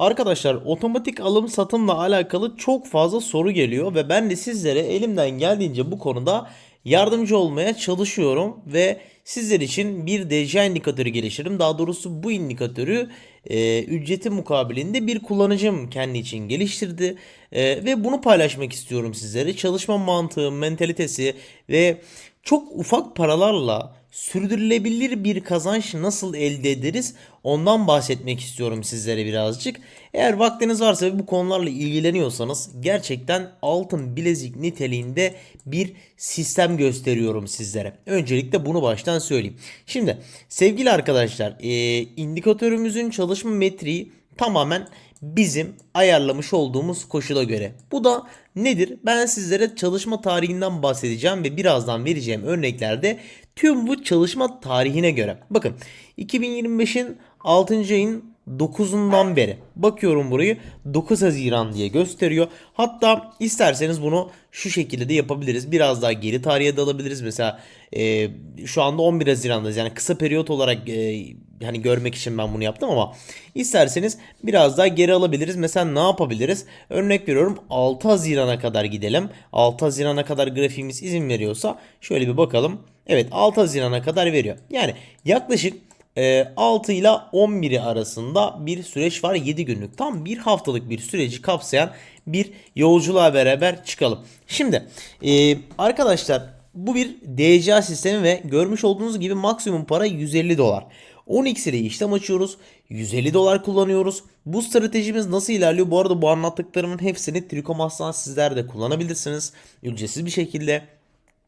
Arkadaşlar otomatik alım satımla alakalı çok fazla soru geliyor ve ben de sizlere elimden geldiğince bu konuda yardımcı olmaya çalışıyorum ve sizler için bir DC indikatörü geliştirdim. Daha doğrusu bu indikatörü e, ücreti mukabilinde bir kullanıcım kendi için geliştirdi E, ve bunu paylaşmak istiyorum sizlere. Çalışma mantığı, mentalitesi ve çok ufak paralarla sürdürülebilir bir kazanç nasıl elde ederiz ondan bahsetmek istiyorum sizlere birazcık. Eğer vaktiniz varsa ve bu konularla ilgileniyorsanız gerçekten altın bilezik niteliğinde bir sistem gösteriyorum sizlere. Öncelikle bunu baştan söyleyeyim. Şimdi sevgili arkadaşlar e, indikatörümüzün çalışma metriği tamamen bizim ayarlamış olduğumuz koşula göre. Bu da nedir? Ben sizlere çalışma tarihinden bahsedeceğim ve birazdan vereceğim örneklerde tüm bu çalışma tarihine göre. Bakın 2025'in 6. ayın 9'undan beri bakıyorum burayı 9 Haziran diye gösteriyor. Hatta isterseniz bunu şu şekilde de yapabiliriz. Biraz daha geri tarihe de alabiliriz. Mesela e, şu anda 11 Haziran'dayız. Yani kısa periyot olarak e, hani görmek için ben bunu yaptım ama isterseniz biraz daha geri alabiliriz. Mesela ne yapabiliriz? Örnek veriyorum 6 Haziran'a kadar gidelim. 6 Haziran'a kadar grafiğimiz izin veriyorsa şöyle bir bakalım. Evet 6 Haziran'a kadar veriyor. Yani yaklaşık e, 6 ile 11'i arasında bir süreç var 7 günlük. Tam bir haftalık bir süreci kapsayan bir yolculuğa beraber çıkalım. Şimdi e, arkadaşlar bu bir DCA sistemi ve görmüş olduğunuz gibi maksimum para 150 dolar. 10x ile işlem açıyoruz. 150 dolar kullanıyoruz. Bu stratejimiz nasıl ilerliyor? Bu arada bu anlattıklarımın hepsini Trikomas'tan sizler de kullanabilirsiniz. Ücretsiz bir şekilde.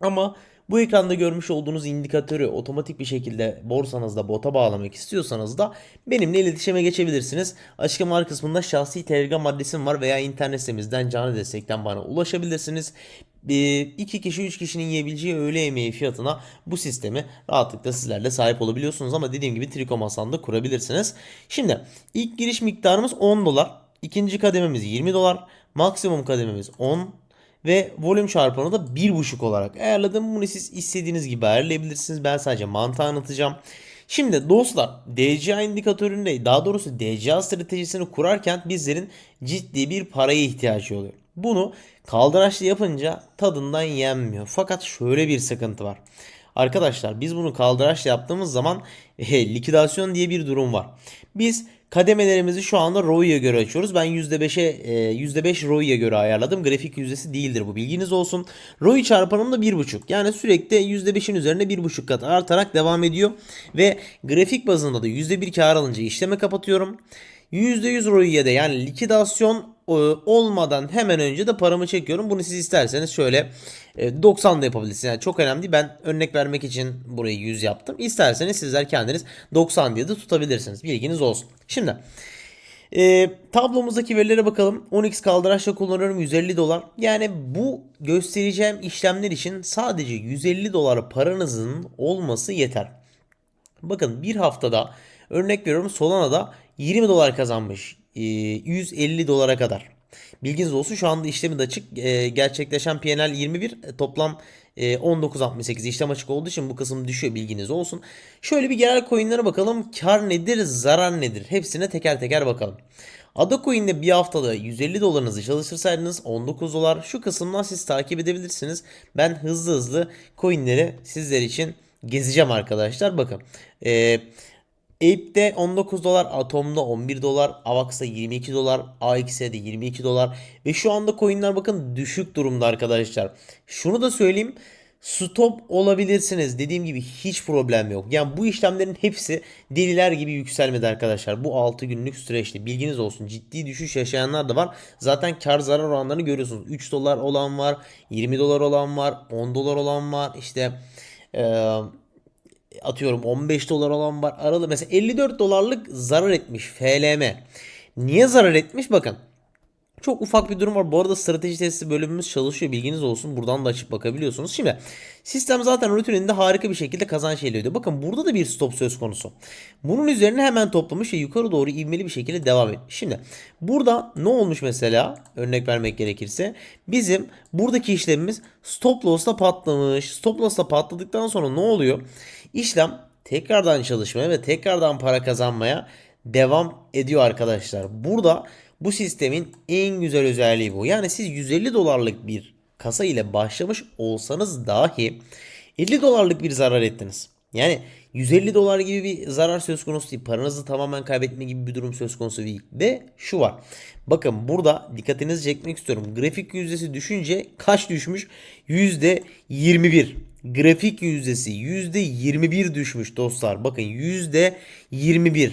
Ama bu ekranda görmüş olduğunuz indikatörü otomatik bir şekilde borsanızda bota bağlamak istiyorsanız da benimle iletişime geçebilirsiniz. Açıklamalar kısmında şahsi Telegram adresim var veya internet sitemizden canlı destekten bana ulaşabilirsiniz. 2 kişi 3 kişinin yiyebileceği öğle yemeği fiyatına bu sistemi rahatlıkla sizlerle sahip olabiliyorsunuz ama dediğim gibi Triko masanda kurabilirsiniz. Şimdi ilk giriş miktarımız 10 dolar. İkinci kadememiz 20 dolar. Maksimum kadememiz 10 ve volüm çarpanı da 1.5 olarak ayarladım. Bunu siz istediğiniz gibi ayarlayabilirsiniz. Ben sadece mantığı anlatacağım. Şimdi dostlar DCA indikatöründe daha doğrusu DCA stratejisini kurarken bizlerin ciddi bir paraya ihtiyacı oluyor. Bunu kaldıraçlı yapınca tadından yenmiyor. Fakat şöyle bir sıkıntı var. Arkadaşlar biz bunu kaldıraçla yaptığımız zaman e, likidasyon diye bir durum var. Biz kademelerimizi şu anda ROI'ye göre açıyoruz. Ben %5'e e, %5 ROI'ye göre ayarladım. Grafik yüzdesi değildir bu bilginiz olsun. ROI çarpanım da 1.5. Yani sürekli %5'in üzerine 1.5 kat artarak devam ediyor. Ve grafik bazında da %1 kar alınca işlemi kapatıyorum. %100 ROI'ye de yani likidasyon e, olmadan hemen önce de paramı çekiyorum. Bunu siz isterseniz şöyle 90 e, da yapabilirsiniz. Yani çok önemli. Ben örnek vermek için burayı 100 yaptım. İsterseniz sizler kendiniz 90 diye de tutabilirsiniz. Bilginiz olsun. Şimdi e, tablomuzdaki verilere bakalım. 10x kaldıraçla kullanıyorum 150 dolar. Yani bu göstereceğim işlemler için sadece 150 dolar paranızın olması yeter. Bakın bir haftada örnek veriyorum Solana'da 20 dolar kazanmış. 150 e, dolara kadar. Bilginiz olsun şu anda işlemi de açık. E, gerçekleşen PNL 21 e, toplam 19.68 işlem açık olduğu için bu kısım düşüyor bilginiz olsun. Şöyle bir genel coinlere bakalım. Kar nedir, zarar nedir? Hepsine teker teker bakalım. Ada Coin'de bir haftada 150 dolarınızı çalıştırsaydınız 19 dolar. Şu kısımdan siz takip edebilirsiniz. Ben hızlı hızlı coinleri sizler için gezeceğim arkadaşlar. Bakın. Eee Ape'de 19 dolar, Atom'da 11 dolar, Avax'da 22 dolar, AX'de 22 dolar ve şu anda coinler bakın düşük durumda arkadaşlar. Şunu da söyleyeyim. Stop olabilirsiniz. Dediğim gibi hiç problem yok. Yani bu işlemlerin hepsi deliler gibi yükselmedi arkadaşlar. Bu 6 günlük süreçte bilginiz olsun. Ciddi düşüş yaşayanlar da var. Zaten kar zarar oranlarını görüyorsunuz. 3 dolar olan var, 20 dolar olan var, 10 dolar olan var. İşte eee atıyorum 15 dolar olan var. Aralı mesela 54 dolarlık zarar etmiş FLM. Niye zarar etmiş? Bakın. Çok ufak bir durum var. Bu arada strateji testi bölümümüz çalışıyor. Bilginiz olsun. Buradan da açıp bakabiliyorsunuz. Şimdi sistem zaten rutininde harika bir şekilde kazanç elde ediyor. Bakın burada da bir stop söz konusu. Bunun üzerine hemen toplamış ve yukarı doğru ivmeli bir şekilde devam ediyor. Şimdi burada ne olmuş mesela? Örnek vermek gerekirse. Bizim buradaki işlemimiz stop loss'ta patlamış. Stop loss'ta patladıktan sonra ne oluyor? İşlem tekrardan çalışmaya ve tekrardan para kazanmaya devam ediyor arkadaşlar. Burada bu sistemin en güzel özelliği bu. Yani siz 150 dolarlık bir kasa ile başlamış olsanız dahi 50 dolarlık bir zarar ettiniz. Yani 150 dolar gibi bir zarar söz konusu değil. Paranızı tamamen kaybetme gibi bir durum söz konusu değil. Ve şu var. Bakın burada dikkatinizi çekmek istiyorum. Grafik yüzdesi düşünce kaç düşmüş? %21. Grafik yüzdesi %21 düşmüş dostlar. Bakın %21.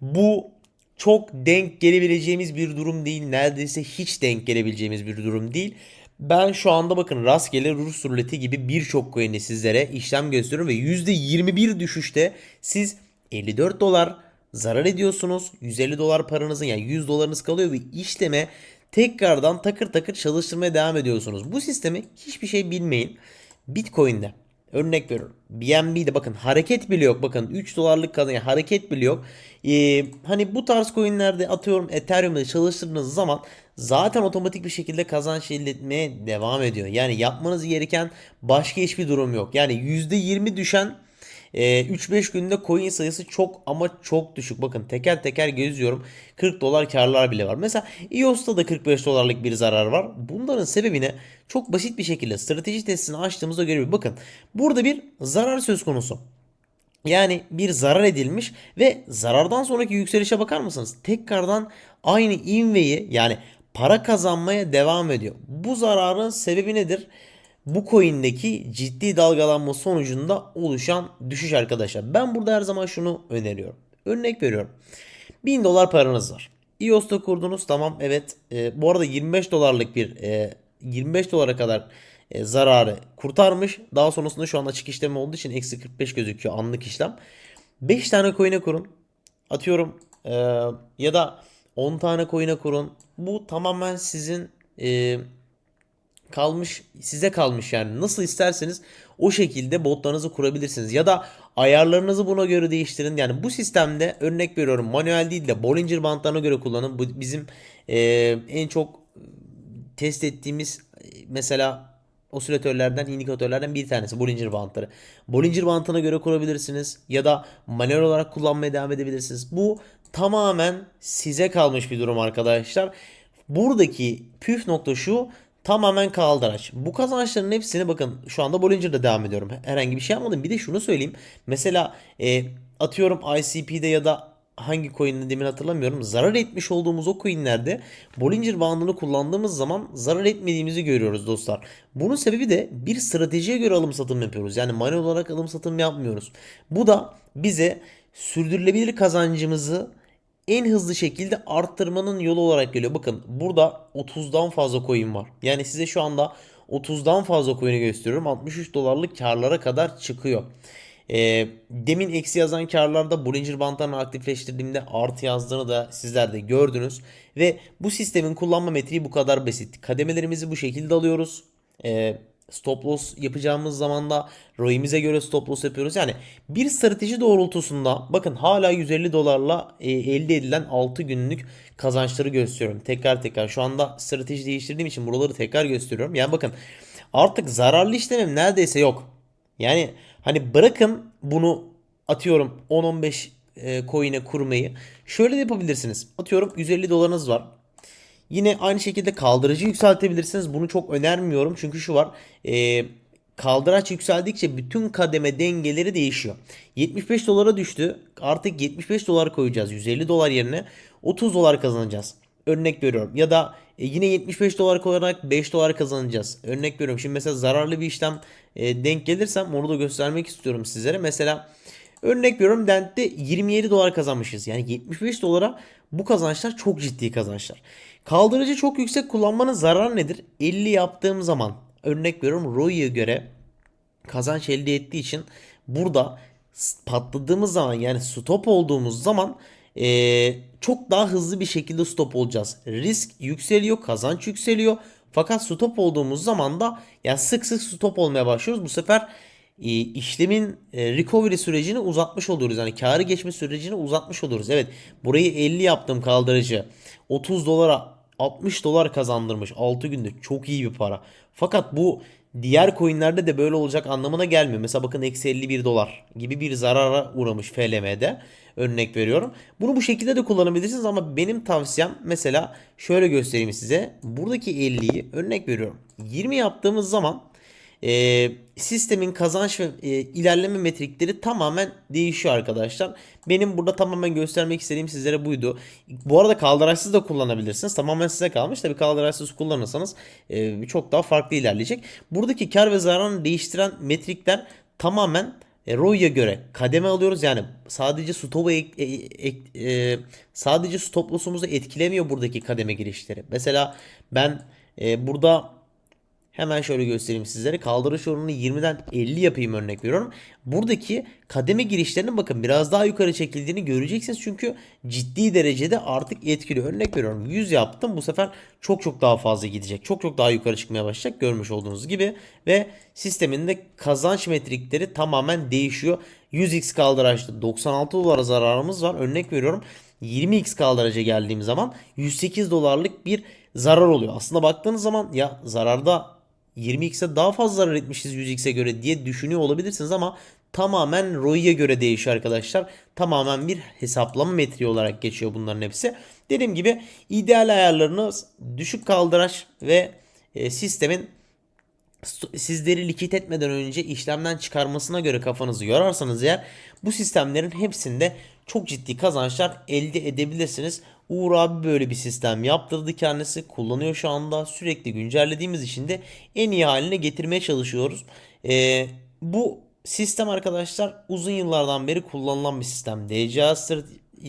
Bu çok denk gelebileceğimiz bir durum değil. Neredeyse hiç denk gelebileceğimiz bir durum değil. Ben şu anda bakın rastgele Rus ruleti gibi birçok coin'i sizlere işlem gösteriyorum ve %21 düşüşte siz 54 dolar zarar ediyorsunuz. 150 dolar paranızın yani 100 dolarınız kalıyor ve işleme tekrardan takır takır çalıştırmaya devam ediyorsunuz. Bu sistemi hiçbir şey bilmeyin. Bitcoin'de Örnek veriyorum. BNB'de bakın hareket bile yok. Bakın 3 dolarlık kadın yani hareket bile yok. Ee, hani bu tarz coinlerde atıyorum Ethereum'da çalıştırdığınız zaman zaten otomatik bir şekilde kazanç elde etmeye devam ediyor. Yani yapmanız gereken başka hiçbir durum yok. Yani %20 düşen e, 3-5 günde coin sayısı çok ama çok düşük. Bakın teker teker geziyorum. 40 dolar karlar bile var. Mesela EOS'ta da 45 dolarlık bir zarar var. Bunların sebebine çok basit bir şekilde strateji testini açtığımızda görüyoruz. Bakın burada bir zarar söz konusu. Yani bir zarar edilmiş ve zarardan sonraki yükselişe bakar mısınız? Tekrardan aynı inveyi yani para kazanmaya devam ediyor. Bu zararın sebebi nedir? Bu coin'deki ciddi dalgalanma sonucunda oluşan düşüş arkadaşlar. Ben burada her zaman şunu öneriyorum. Örnek veriyorum. 1000 dolar paranız var. EOS'ta kurdunuz tamam evet. E, bu arada 25 dolarlık bir e, 25 dolara kadar e, zararı kurtarmış. Daha sonrasında şu anda açık işlemi olduğu için eksi 45 gözüküyor anlık işlem. 5 tane coin'e kurun. Atıyorum e, ya da 10 tane coin'e kurun. Bu tamamen sizin e, kalmış size kalmış yani nasıl isterseniz o şekilde botlarınızı kurabilirsiniz ya da ayarlarınızı buna göre değiştirin yani bu sistemde örnek veriyorum manuel değil de Bollinger bantlarına göre kullanın bu bizim e, en çok test ettiğimiz mesela osilatörlerden, indikatörlerden bir tanesi Bollinger bantları. Bollinger bantına göre kurabilirsiniz ya da manuel olarak kullanmaya devam edebilirsiniz. Bu tamamen size kalmış bir durum arkadaşlar. Buradaki püf nokta şu tamamen kaldıraç. Bu kazançların hepsini bakın şu anda Bollinger'da devam ediyorum. Herhangi bir şey yapmadım. Bir de şunu söyleyeyim. Mesela e, atıyorum ICP'de ya da hangi coin'de demin hatırlamıyorum. Zarar etmiş olduğumuz o coin'lerde Bollinger bandını kullandığımız zaman zarar etmediğimizi görüyoruz dostlar. Bunun sebebi de bir stratejiye göre alım satım yapıyoruz. Yani manuel olarak alım satım yapmıyoruz. Bu da bize sürdürülebilir kazancımızı en hızlı şekilde arttırmanın yolu olarak geliyor. Bakın burada 30'dan fazla coin var. Yani size şu anda 30'dan fazla coin'i gösteriyorum. 63 dolarlık karlara kadar çıkıyor. E, demin eksi yazan karlarda Bollinger Bandlarını aktifleştirdiğimde artı yazdığını da sizler de gördünüz. Ve bu sistemin kullanma metriği bu kadar basit. Kademelerimizi bu şekilde alıyoruz. E, stop loss yapacağımız zaman da ROI'mize göre stop loss yapıyoruz. Yani bir strateji doğrultusunda bakın hala 150 dolarla e, elde edilen 6 günlük kazançları gösteriyorum. Tekrar tekrar şu anda strateji değiştirdiğim için buraları tekrar gösteriyorum. Yani bakın artık zararlı işlemim neredeyse yok. Yani hani bırakın bunu atıyorum 10-15 e, coin'e kurmayı. Şöyle de yapabilirsiniz. Atıyorum 150 dolarınız var. Yine aynı şekilde kaldırıcı yükseltebilirsiniz. Bunu çok önermiyorum. Çünkü şu var. E, kaldıraç yükseldikçe bütün kademe dengeleri değişiyor. 75 dolara düştü. Artık 75 dolar koyacağız. 150 dolar yerine 30 dolar kazanacağız. Örnek veriyorum. Ya da e, yine 75 dolar koyarak 5 dolar kazanacağız. Örnek veriyorum. Şimdi mesela zararlı bir işlem e, denk gelirsem onu da göstermek istiyorum sizlere. Mesela örnek veriyorum Dent'te 27 dolar kazanmışız. Yani 75 dolara bu kazançlar çok ciddi kazançlar. Kaldırıcı çok yüksek kullanmanın zararı nedir? 50 yaptığım zaman örnek veriyorum ROI'ye göre kazanç elde ettiği için burada patladığımız zaman yani stop olduğumuz zaman ee, çok daha hızlı bir şekilde stop olacağız. Risk yükseliyor, kazanç yükseliyor. Fakat stop olduğumuz zaman da yani sık sık stop olmaya başlıyoruz. Bu sefer işlemin e, recovery sürecini uzatmış oluyoruz. Yani karı geçme sürecini uzatmış oluyoruz. Evet burayı 50 yaptım kaldırıcı. 30 dolara 60 dolar kazandırmış 6 günde çok iyi bir para. Fakat bu diğer coinlerde de böyle olacak anlamına gelmiyor. Mesela bakın eksi 51 dolar gibi bir zarara uğramış FLM'de örnek veriyorum. Bunu bu şekilde de kullanabilirsiniz ama benim tavsiyem mesela şöyle göstereyim size. Buradaki 50'yi örnek veriyorum. 20 yaptığımız zaman e, sistemin kazanç ve e, ilerleme metrikleri tamamen değişiyor arkadaşlar. Benim burada tamamen göstermek istediğim sizlere buydu. Bu arada kaldıraçsız da kullanabilirsiniz. Tamamen size kalmış. Tabii kaldıraçsız kullanırsanız e, çok daha farklı ilerleyecek. Buradaki kar ve zararını değiştiren metrikler tamamen e, ROI'ye göre kademe alıyoruz. Yani sadece stopu ek- e- ek- e, sadece stop loss'umuzu etkilemiyor buradaki kademe girişleri. Mesela ben e, burada Hemen şöyle göstereyim sizlere. Kaldırış oranını 20'den 50 yapayım örnek veriyorum. Buradaki kademe girişlerinin bakın biraz daha yukarı çekildiğini göreceksiniz. Çünkü ciddi derecede artık etkili. Örnek veriyorum 100 yaptım. Bu sefer çok çok daha fazla gidecek. Çok çok daha yukarı çıkmaya başlayacak görmüş olduğunuz gibi. Ve sistemin de kazanç metrikleri tamamen değişiyor. 100x kaldıraçta 96 dolar zararımız var. Örnek veriyorum 20x kaldıraca geldiğim zaman 108 dolarlık bir zarar oluyor. Aslında baktığınız zaman ya zararda 20x'e daha fazla zarar etmişiz 100x'e göre diye düşünüyor olabilirsiniz ama tamamen ROI'ye göre değişiyor arkadaşlar. Tamamen bir hesaplama metriği olarak geçiyor bunların hepsi. Dediğim gibi ideal ayarlarınız düşük kaldıraç ve e, sistemin st- sizleri likit etmeden önce işlemden çıkarmasına göre kafanızı yorarsanız eğer bu sistemlerin hepsinde çok ciddi kazançlar elde edebilirsiniz. Uğur abi böyle bir sistem yaptırdı kendisi. Kullanıyor şu anda. Sürekli güncellediğimiz için de en iyi haline getirmeye çalışıyoruz. Ee, bu sistem arkadaşlar uzun yıllardan beri kullanılan bir sistem. DCA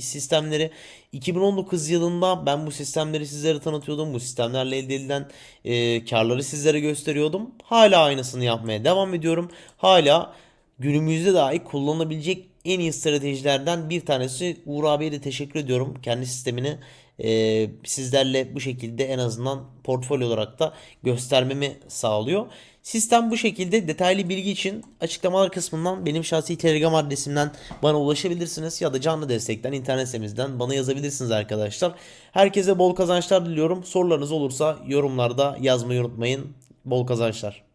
sistemleri 2019 yılında ben bu sistemleri sizlere tanıtıyordum. Bu sistemlerle elde edilen e, karları sizlere gösteriyordum. Hala aynısını yapmaya devam ediyorum. Hala günümüzde dahi kullanılabilecek en iyi stratejilerden bir tanesi. Uğur abiye de teşekkür ediyorum. Kendi sistemini e, sizlerle bu şekilde en azından portfolyo olarak da göstermemi sağlıyor. Sistem bu şekilde detaylı bilgi için açıklamalar kısmından benim şahsi Telegram adresimden bana ulaşabilirsiniz ya da canlı destekten internet sitemizden bana yazabilirsiniz arkadaşlar. Herkese bol kazançlar diliyorum. Sorularınız olursa yorumlarda yazmayı unutmayın. Bol kazançlar.